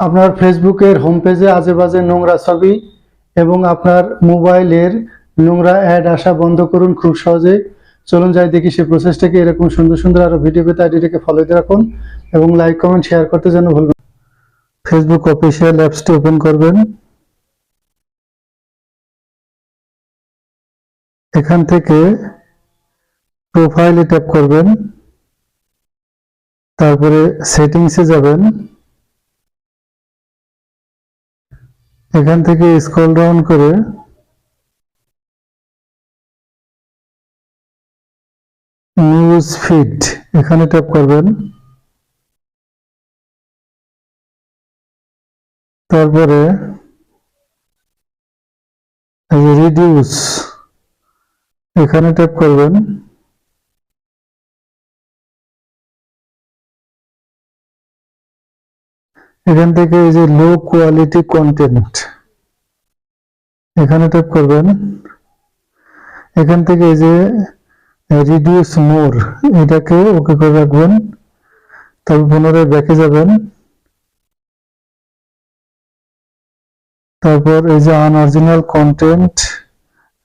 আপনার ফেসবুকের হোম পেজে আজে বাজে নোংরা ছবি এবং আপনার মোবাইলের নোংরা অ্যাড আসা বন্ধ করুন খুব সহজে। চলুন যাই দেখি সেই প্রসেসটাকে এরকম সুন্দর সুন্দর আরও ভিডিও পেতে আইডিটাকে ফলো দিয়ে রাখুন এবং লাইক কমেন্ট শেয়ার করতে যেন ভুলবেন। ফেসবুক অফিসিয়াল অ্যাপসটি ওপেন করবেন। এখান থেকে প্রোফাইলে ট্যাপ করবেন। তারপরে সেটিংসে যাবেন। এখান থেকে স্ক্রল ডাউন করে নিউজ ফিড এখানে ট্যাপ করবেন। তারপরে রিডিউস এখানে ট্যাপ করবেন। এখান থেকে এই যে লো কোয়ালিটি কন্টেন্ট এখানে ট্যাপ করবেন। এখান থেকে এই যে রিডিউস মোর এটাকে ওকে করে রাখবেন। তারপর পুনরায় ব্যাকে যাবেন। তারপর এই যে unoriginal content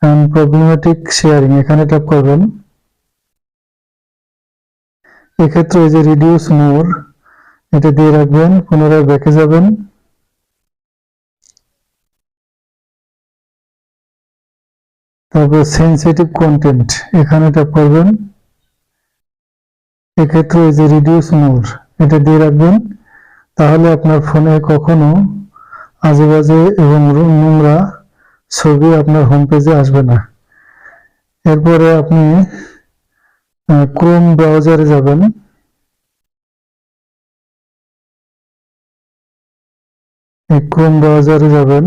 and problematic sharing এখানে ট্যাপ করবেন। এক্ষেত্রে এই যে রিডিউস মোর এটা দিয়ে রাখবেন, পুনরায় ব্যাকে যাবেন। তারপর সেন্সিটিভ কন্টেন্ট এখানে ট্যাপ করবেন। এক্ষেত্রে এই যে রিডিউস মোর এটা দিয়ে রাখবেন। তাহলে আপনার ফোনে কখনো আজেবাজে এবং নোংরা ছবি আপনার হোম পেজে আসবে না। এরপরে আপনি ক্রোম ব্রাউজারে যাবেন। এই ক্রোম ব্রাউজারে যাবেন।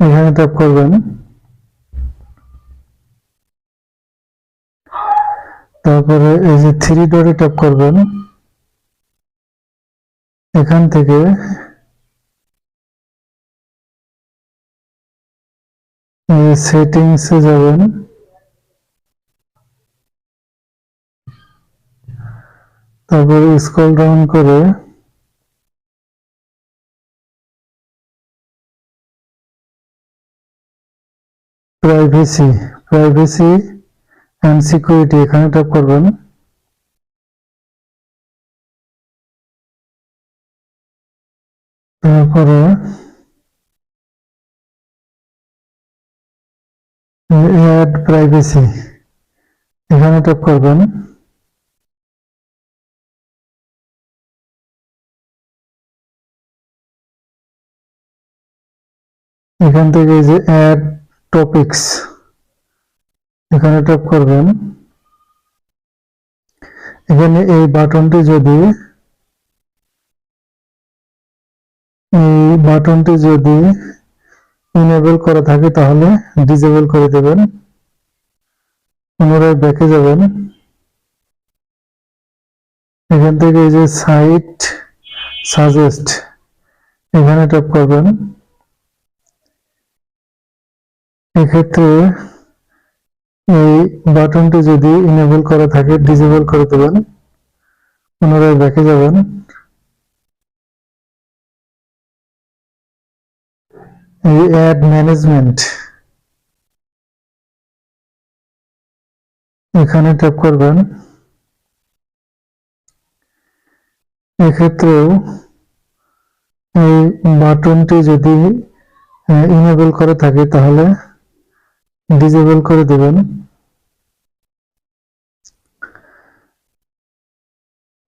এখানে ট্যাপ করবেন। তারপরে এই যে থ্রি ডটে ট্যাপ করবেন। এখান থেকে সেটিংসে যাবেন। তারপরে স্ক্রল ডাউন করে প্রাইভেসি প্রাইভেসি অ্যান্ড সিকিউরিটি এখানে ট্যাপ করবেন। তারপরে অ্যাড প্রাইভেসি এখানে ট্যাপ করবেন। এখান থেকে এই যে অ্যাড টপিকস এখানে ট্যাপ করবেন। এখানে এই বাটনটি যদি, এই বাটনটি যদি ইনেবল করা থাকে তাহলে ডিজেবল করে দেবেন। পুনরায় ব্যাকে যাবেন। এখান থেকে এই যে সাইট সাজেস্ট এখানে ট্যাপ করবেন। এক্ষেত্রে এই বাটনটি যদি ইনেবল করা থাকে ডিজেবল করে দেবেন, পুনরায় ব্যাকে যাবেন। এই অ্যাড ম্যানেজমেন্ট এখানে ট্যাপ করবেন। এক্ষেত্রেও এই বাটনটি যদি ইনেবল করে থাকে, তাহলে ডিজেবল করে দেবেন।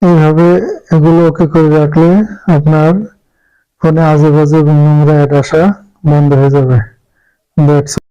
এইভাবে এগুলো ওকে করে রাখলে আপনার ফোনে আজে বাজে নোংরা অ্যাড আসা বন্ধ হয়ে যাবে।